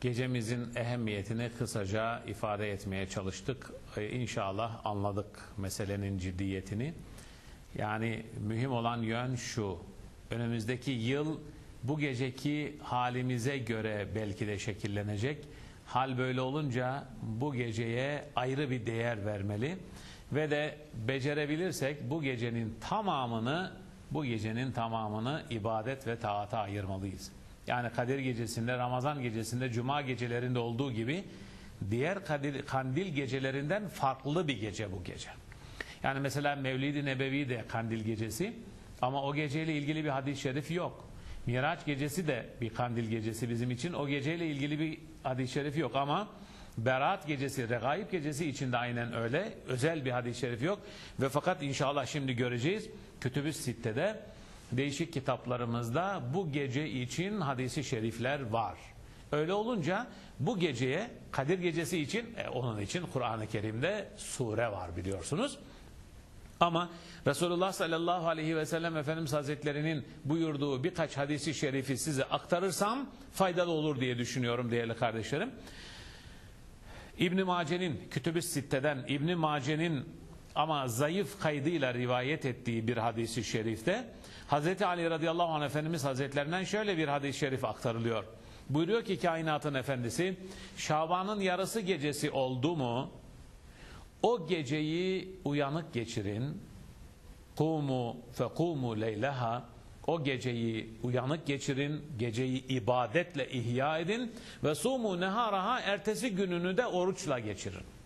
gecemizin ehemmiyetini kısaca ifade etmeye çalıştık. Ee, İnşallah anladık meselenin ciddiyetini. Yani mühim olan yön şu. Önümüzdeki yıl bu geceki halimize göre belki de şekillenecek. Hal böyle olunca bu geceye ayrı bir değer vermeli ve de becerebilirsek bu gecenin tamamını bu gecenin tamamını ibadet ve taata ayırmalıyız. Yani Kadir gecesinde, Ramazan gecesinde, Cuma gecelerinde olduğu gibi diğer Kadir, kandil gecelerinden farklı bir gece bu gece. Yani mesela Mevlid-i Nebevi de kandil gecesi ama o geceyle ilgili bir hadis-i şerif yok. Miraç gecesi de bir kandil gecesi bizim için. O geceyle ilgili bir hadis-i şerif yok ama Berat gecesi, Regaib gecesi için de aynen öyle. Özel bir hadis-i şerif yok. Ve fakat inşallah şimdi göreceğiz. Kütüb-ü Sitte'de değişik kitaplarımızda bu gece için hadisi şerifler var. Öyle olunca bu geceye Kadir gecesi için e, onun için Kur'an-ı Kerim'de sure var biliyorsunuz. Ama Resulullah sallallahu aleyhi ve sellem Efendimiz Hazretlerinin buyurduğu birkaç hadisi şerifi size aktarırsam faydalı olur diye düşünüyorum değerli kardeşlerim. İbn Mace'nin Kütüb-ü Sitte'den İbn Mace'nin ama zayıf kaydıyla rivayet ettiği bir hadisi şerifte Hazreti Ali radıyallahu anh Efendimiz Hazretlerinden şöyle bir hadis-i şerif aktarılıyor. Buyuruyor ki kainatın efendisi Şaban'ın yarısı gecesi oldu mu o geceyi uyanık geçirin kumu fekumu leyleha o geceyi uyanık geçirin, geceyi ibadetle ihya edin ve sumu neharaha ertesi gününü de oruçla geçirin.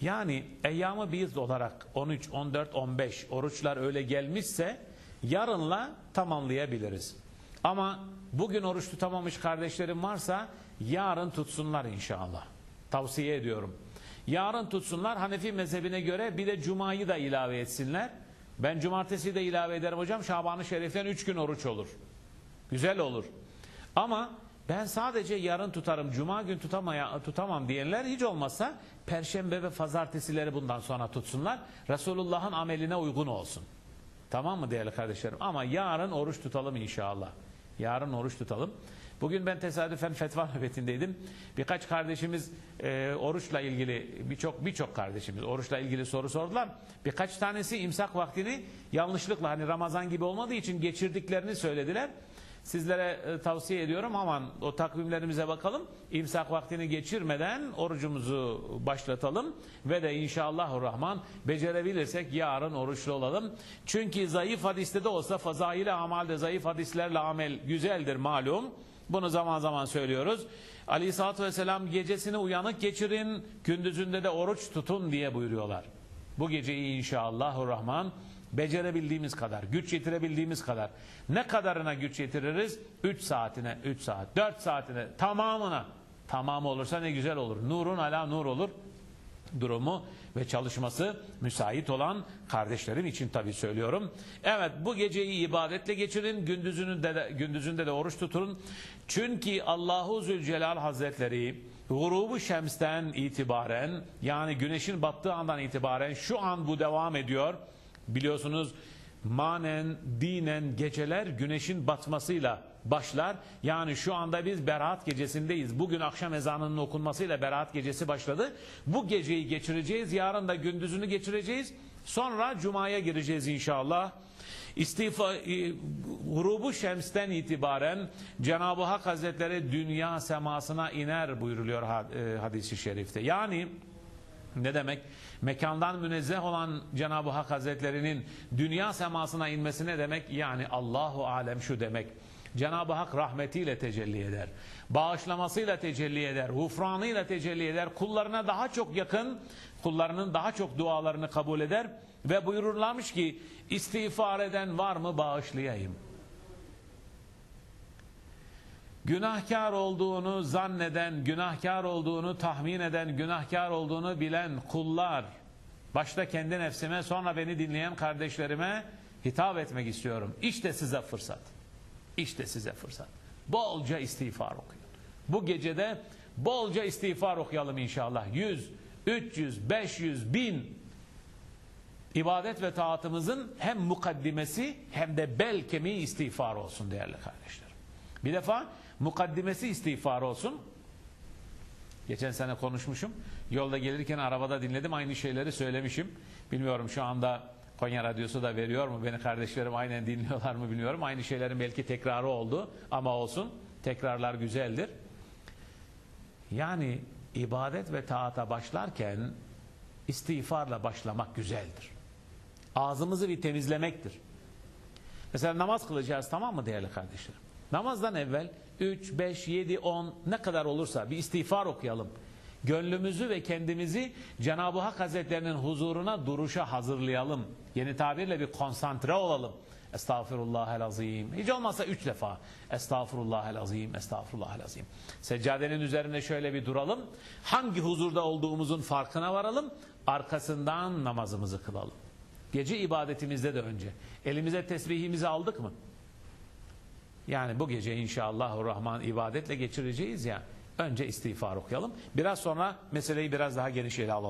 Yani eyyamı biz olarak 13, 14, 15 oruçlar öyle gelmişse yarınla tamamlayabiliriz. Ama bugün oruç tutamamış kardeşlerim varsa yarın tutsunlar inşallah. Tavsiye ediyorum. Yarın tutsunlar Hanefi mezhebine göre bir de Cuma'yı da ilave etsinler. Ben cumartesi de ilave ederim hocam. Şaban-ı Şerif'ten 3 gün oruç olur. Güzel olur. Ama ben sadece yarın tutarım, cuma gün tutamaya, tutamam diyenler hiç olmazsa perşembe ve pazartesileri bundan sonra tutsunlar. Resulullah'ın ameline uygun olsun. Tamam mı değerli kardeşlerim? Ama yarın oruç tutalım inşallah. Yarın oruç tutalım. Bugün ben tesadüfen fetva nöbetindeydim. Birkaç kardeşimiz e, oruçla ilgili birçok birçok kardeşimiz oruçla ilgili soru sordular. Birkaç tanesi imsak vaktini yanlışlıkla hani Ramazan gibi olmadığı için geçirdiklerini söylediler. Sizlere e, tavsiye ediyorum aman o takvimlerimize bakalım. İmsak vaktini geçirmeden orucumuzu başlatalım ve de inşallahurrahman becerebilirsek yarın oruçlu olalım. Çünkü zayıf hadiste de olsa fazaile amalde zayıf hadislerle amel güzeldir malum. Bunu zaman zaman söylüyoruz. Aleyhisselatü Vesselam gecesini uyanık geçirin, gündüzünde de oruç tutun diye buyuruyorlar. Bu geceyi inşallahurrahman becerebildiğimiz kadar, güç yetirebildiğimiz kadar. Ne kadarına güç yetiririz? 3 saatine, 3 saat, 4 saatine, tamamına. Tamamı olursa ne güzel olur. Nurun ala nur olur durumu ve çalışması müsait olan kardeşlerim için tabi söylüyorum. Evet bu geceyi ibadetle geçirin, gündüzünde de, gündüzünde de oruç tutun. Çünkü Allahu Zülcelal Hazretleri Gurubu Şems'ten itibaren yani güneşin battığı andan itibaren şu an bu devam ediyor. Biliyorsunuz manen, dinen geceler güneşin batmasıyla başlar. Yani şu anda biz Berat gecesindeyiz. Bugün akşam ezanının okunmasıyla Berat gecesi başladı. Bu geceyi geçireceğiz. Yarın da gündüzünü geçireceğiz. Sonra Cuma'ya gireceğiz inşallah. İstifa, e, grubu şemsten itibaren Cenab-ı Hak Hazretleri dünya semasına iner buyuruluyor e, hadisi şerifte. Yani ne demek? Mekandan münezzeh olan Cenab-ı Hak Hazretlerinin dünya semasına inmesi ne demek? Yani Allahu alem şu demek. Cenab-ı Hak rahmetiyle tecelli eder. Bağışlamasıyla tecelli eder. Hufranıyla tecelli eder. Kullarına daha çok yakın, kullarının daha çok dualarını kabul eder. Ve buyururlarmış ki istiğfar eden var mı bağışlayayım. Günahkar olduğunu zanneden, günahkar olduğunu tahmin eden, günahkar olduğunu bilen kullar, başta kendi nefsime sonra beni dinleyen kardeşlerime hitap etmek istiyorum. İşte size fırsat. İşte size fırsat. Bolca istiğfar okuyun. Bu gecede bolca istiğfar okuyalım inşallah. 100, 300, 500, 1000 ibadet ve taatımızın hem mukaddimesi hem de bel kemiği istiğfar olsun değerli kardeşlerim. Bir defa mukaddimesi istiğfar olsun. Geçen sene konuşmuşum. Yolda gelirken arabada dinledim. Aynı şeyleri söylemişim. Bilmiyorum şu anda Konya Radyosu da veriyor mu? Beni kardeşlerim aynen dinliyorlar mı bilmiyorum. Aynı şeylerin belki tekrarı oldu. Ama olsun. Tekrarlar güzeldir. Yani ibadet ve taata başlarken istiğfarla başlamak güzeldir. Ağzımızı bir temizlemektir. Mesela namaz kılacağız tamam mı değerli kardeşlerim? Namazdan evvel 3, 5, 7, 10 ne kadar olursa bir istiğfar okuyalım. Gönlümüzü ve kendimizi Cenab-ı Hak Hazretlerinin huzuruna duruşa hazırlayalım. Yeni tabirle bir konsantre olalım. Estağfirullahel azim. Hiç olmazsa üç defa. Estağfirullahel azim, estağfirullahel azim. Seccadenin üzerinde şöyle bir duralım. Hangi huzurda olduğumuzun farkına varalım. Arkasından namazımızı kılalım. Gece ibadetimizde de önce. Elimize tesbihimizi aldık mı? Yani bu gece inşallah Rahman ibadetle geçireceğiz ya. Önce istiğfar okuyalım. Biraz sonra meseleyi biraz daha geniş ele alalım.